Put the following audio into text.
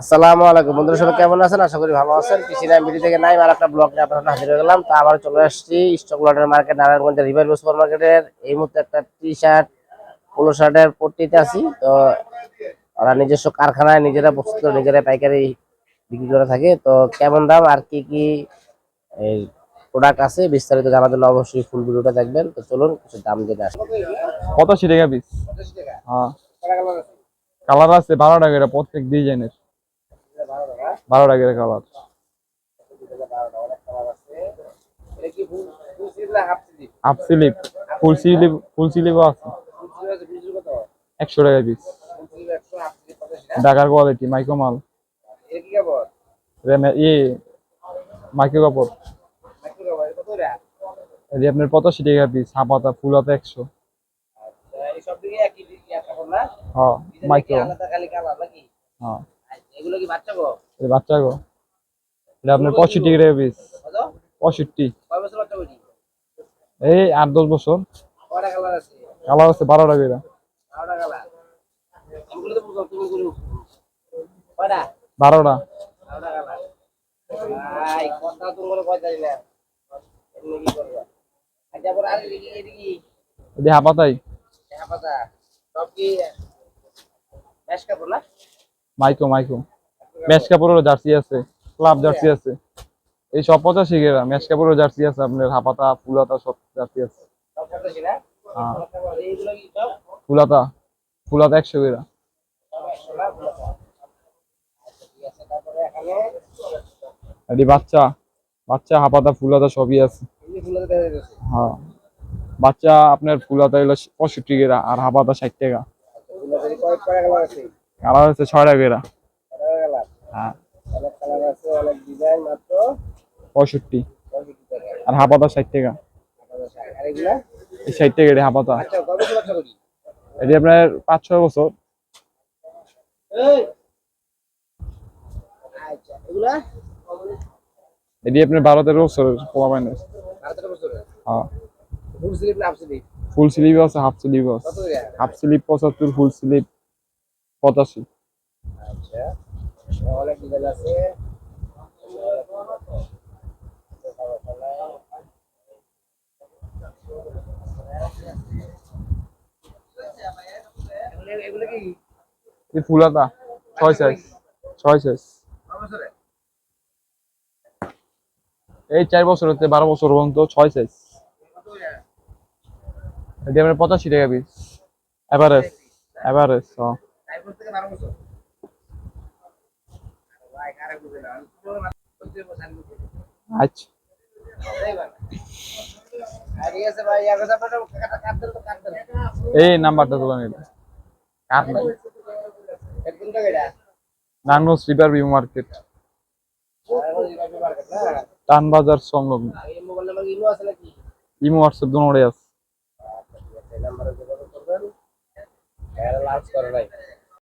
আসসালামু আলাইকুম। বন্ধুরা সবাই কেমন আছেন? আশা করি ভালো আছেন। নাইম বিডি থেকে নাইম আর একটা ব্লগ নিয়ে আপনার হাজির হয়ে গেলাম। তা আবার চলে আসছি স্টক লটের মার্কেট নারায়ণগঞ্জের রিভার সুপার মার্কেটের। এই মুহূর্তে একটা টি শার্ট পোলো শার্টের পট্টিতে আছি। তো ওরা নিজস্ব কারখানায় নিজেরা প্রস্তুত নিজেরা পাইকারি বিক্রি করে থাকে। তো কেমন দাম আর কি কি প্রোডাক্ট আছে বিস্তারিত জানার জন্য অবশ্যই ফুল ভিডিওটা দেখবেন। তো চলুন কিছু দাম জেনে আসি। পঁচাশি টাকা পিস হ্যাঁ। কালার আছে বারো টাকা এটা প্রত্যেক ডিজাইনের বারো টাকা colour half sleeve full sleeve full স্লিপও আছে। একশো টাকা পিস ঢাকার কোয়ালিটি মাইক্রো মাল। ই মাইক্রো কাপড়। এটি আপনার পঁচাশি টাকা পিস হাফ হাতা ফুল হাতা একশো। হ্যাঁ মাইক্রো। হ্যাঁ। এগুলো কি বাচ্চা গো? এই বাচ্চা গো। এটা আপনার পঁয়ষট্টি টাকা পিস পঁয়ষট্টি। এই আট দশ বছর। কালার আছে? বারো টাকা এটা বারোটা আচ্ছা মাইকো মাইকো। ম্যাচ কাপড়েরও জার্সি আছে, ক্লাব জার্সি আছে। এই সব পঁচাশি গেরা ম্যাচ কাপড়েরও জার্সি আছে, আপনার হাফাতা ফুলাতা সব জার্সি আছে। হ্যাঁ। ফুলাতা ফুলাতা একশো গেরা। এটি বাচ্চা বাচ্চা হাফাতা ফুলাতা সবই আছে। হ্যাঁ। বাচ্চা আপনার ফুলাতা হলো পঁয়ষট্টি গেরা আর হাফাতা ষাট টাকা। কালার আছে ছয় টাকা গেরা কয়টা কালার হ্যাঁ অনেক কালার আছে অনেক ডিজাইন মাত্র। পঁয়ষট্টি। আর হাফাতা ষাট টাকা। এই ষাট টাকা এটি হাফাতা আচ্ছা এটি আপনার পাঁচ ছয় বছর। আচ্ছা এটি আপনার বারো তেরো বছরের পোলা হ্যাঁ। ফুল স্লিপ স্লিপ স্লিভ আছে হাফ স্লিভ আছে। হাফ স্লিভ পঁচাত্তর ফুল স্লিভ পঁচাশি। আচ্ছা। অনেক এই ছয় সাইজ ছয় সাইজ এই চার বছর হতে বারো বছর পর্যন্ত ছয় সাইজ পঁচাশি টাকা পিস এভারেজ হ্যাঁ দেন। এই নাম্বারটা তুলে নিন কার নাই ভিউ মার্কেট সংলগ্ন? ইমো হোয়াটসঅ্যাপ আছে আচ্ছা, নাম্বারে যোগাযোগ করবেন। করে নাই।